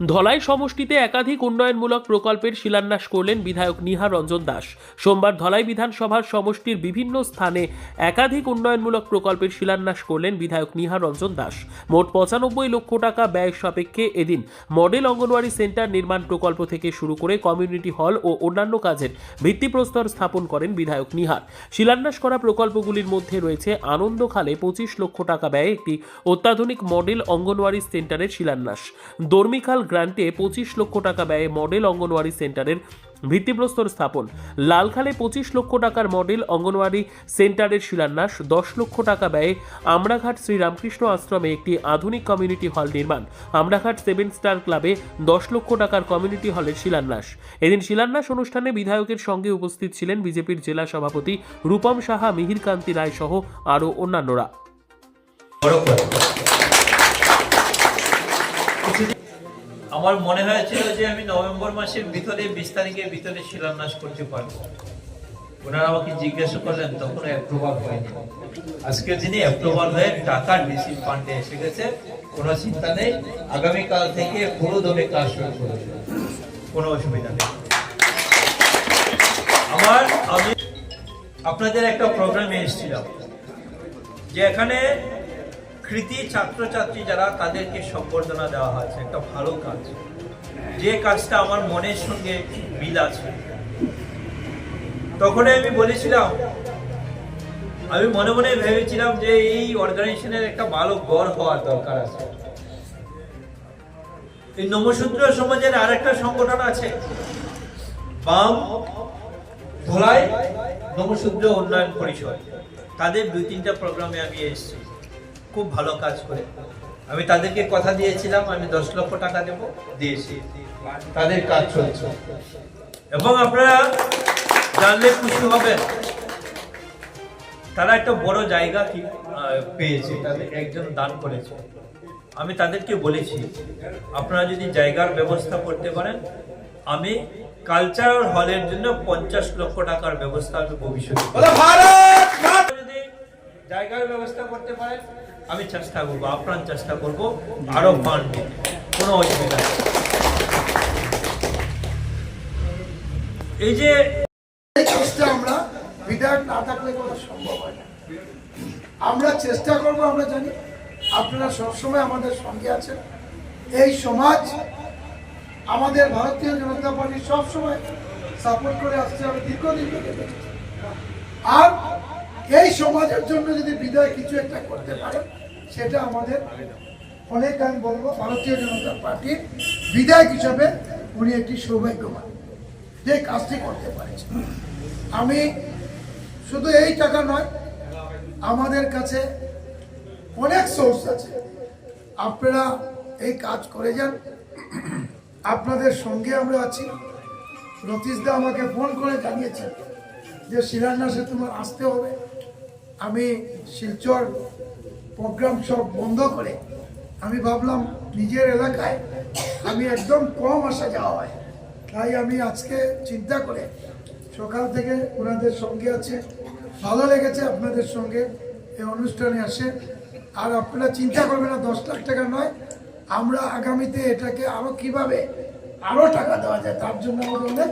ধলাই সমষ্টিতে একাধিক উন্নয়নমূলক প্রকল্পের শিলান্যাস করলেন বিধায়ক নিহার রঞ্জন দাস। সোমবার ধলাই বিধানসভার সমষ্টির বিভিন্ন স্থানে একাধিক উন্নয়নমূলক প্রকল্পের শিলান্যাস করলেন বিধায়ক নিহার রঞ্জন দাস। মোট পঁচানব্বই লক্ষ টাকা ব্যয় সাপেক্ষে এদিন মডেল অঙ্গনওয়াড়ি সেন্টার নির্মাণ প্রকল্প থেকে শুরু করে কমিউনিটি হল ও অন্যান্য কাজের ভিত্তিপ্রস্তর স্থাপন করেন বিধায়ক নিহার শিলান্যাস করা প্রকল্পগুলির মধ্যে রয়েছে আনন্দখালে পঁচিশ লক্ষ টাকা ব্যয়ে একটি অত্যাধুনিক মডেল অঙ্গনওয়াড়ি সেন্টারের শিলান্যাস। দর্মিখাল গ্রান্টে পঁচিশ লক্ষ টাকা ব্যয়ে মডেল অঙ্গনওয়াড়ি সেন্টারের ভিত্তিপ্রস্তর স্থাপন। লালখালে পঁচিশ লক্ষ টাকার মডেল অঙ্গনওয়াড়ি সেন্টারের শিলান্যাস, দশ লক্ষ টাকা ব্যয়ে আমরাঘাট শ্রী রামকৃষ্ণ আশ্রমে একটি আধুনিক কমিউনিটি হল নির্মাণ। আমরাঘাট সেভেন স্টার ক্লাবে দশ লক্ষ টাকার কমিউনিটি হলের শিলান্যাস। এদিন শিলান্যাস অনুষ্ঠানে বিধায়কের সঙ্গে উপস্থিত ছিলেন বিজেপির জেলা সভাপতি রূপম সাহা, মিহিরকান্তি রায় সহ আরও অন্যান্যরা বড় করে। আমার মনে হয়েছিল যে আমি নভেম্বর মাসের ভিতরে, বিশ তারিখের ভিতরে শিলান্যাস করতে পারব। ওনারা আমাকে জিজ্ঞাসা করলেন, তখন অ্যাপ্রুভাল হয়নি। আজকের দিনে অ্যাপ্রুভাল হয়ে টাকা ডিসি ফান্ডে এসে গেছে। কোনো চিন্তা নেই। আগামীকাল থেকে পুরো দমে কাজ শুরু করবে কোনো অসুবিধা নেই। আমার, আমি আপনাদের একটা প্রোগ্রামে এসেছিলাম, যে এখানে কৃতি ছাত্রছাত্রী যারা, তাদেরকে সম্বর্ধনা দেওয়া হয়েছে। একটা ভালো কাজ। যে কাজটা আমার মনের সঙ্গে মিল আছে। তখন আমি বলেছিলাম, আমি মনে মনে ভেবেছিলাম যে এই অর্গানাইজেশনের একটা ভালো গড় হওয়ার দরকার আছে। এই নমশূদ্র সমাজের আরেকটা সংগঠন আছে। বাম ধলাই নমশূদ্র উন্নয়ন পরিষদ। তাদের দুই তিনটা প্রোগ্রামে আমি এসেছি। খুব ভালো কাজ করে। আমি তাদেরকে কথা দিয়েছিলাম, আমি দশ লক্ষ টাকা দেবো দিয়েছি তাদের কাজ চলছে। এবং আপনারা জানলে খুশি হবেন, তারা একটা বড় জায়গা কি পেয়েছে, তাদের একজন দান করেছে। আমি তাদেরকে বলেছি, আপনারা যদি জায়গার ব্যবস্থা করতে পারেন, আমি কালচারাল হলের জন্য পঞ্চাশ লক্ষ টাকার ব্যবস্থা আমি ভবিষ্যতে জায়গার ব্যবস্থা করতে পারেন আমি চেষ্টা করব, আপ্রাণ চেষ্টা করব, আরও ফান্ড কোনো অসুবিধা এই যে আমরা বিধায়ক না থাকলে করা সম্ভব হয় না। আমরা চেষ্টা করব, আমরা জানি আপনারা সবসময় আমাদের সঙ্গে আছেন। এই সমাজ, আমাদের ভারতীয় জনতা পার্টি সবসময় সাপোর্ট করে আসছে, আমি দীর্ঘদিন আর এই সমাজের জন্য যদি বিদায় কিছু একটা করতে পারে, সেটা আমাদের অনেক আমি বলব, ভারতীয় জনতা পার্টির বিধায়ক হিসাবে উনি একটি সৌভাগ্যবান যে কাজটি করতে পারেছেন আমি শুধু এই টাকা নয়, আমাদের কাছে অনেক সোর্স আছে। আপনারা এই কাজ করে যান। আপনাদের সঙ্গে আমরা আছি। রতীশদা আমাকে ফোন করে জানিয়েছেন যে শিলান্যাসে তোমার আসতে হবে। আমি শিলচর প্রোগ্রাম সব বন্ধ করে আমি ভাবলাম নিজের এলাকায় আমি একদম কম আসা যাওয়া হয়। তাই আমি আজকে চিন্তা করে সকাল থেকে ওনাদের সঙ্গে আছে। ভালো লেগেছে আপনাদের সঙ্গে এই অনুষ্ঠানে আসে। আর আপনারা চিন্তা করবেন না, দশ লাখ টাকা নয়। আমরা আগামীতে এটাকে আরও কীভাবে আরও টাকা দেওয়া যায়, তার জন্য আমাদের অনেক।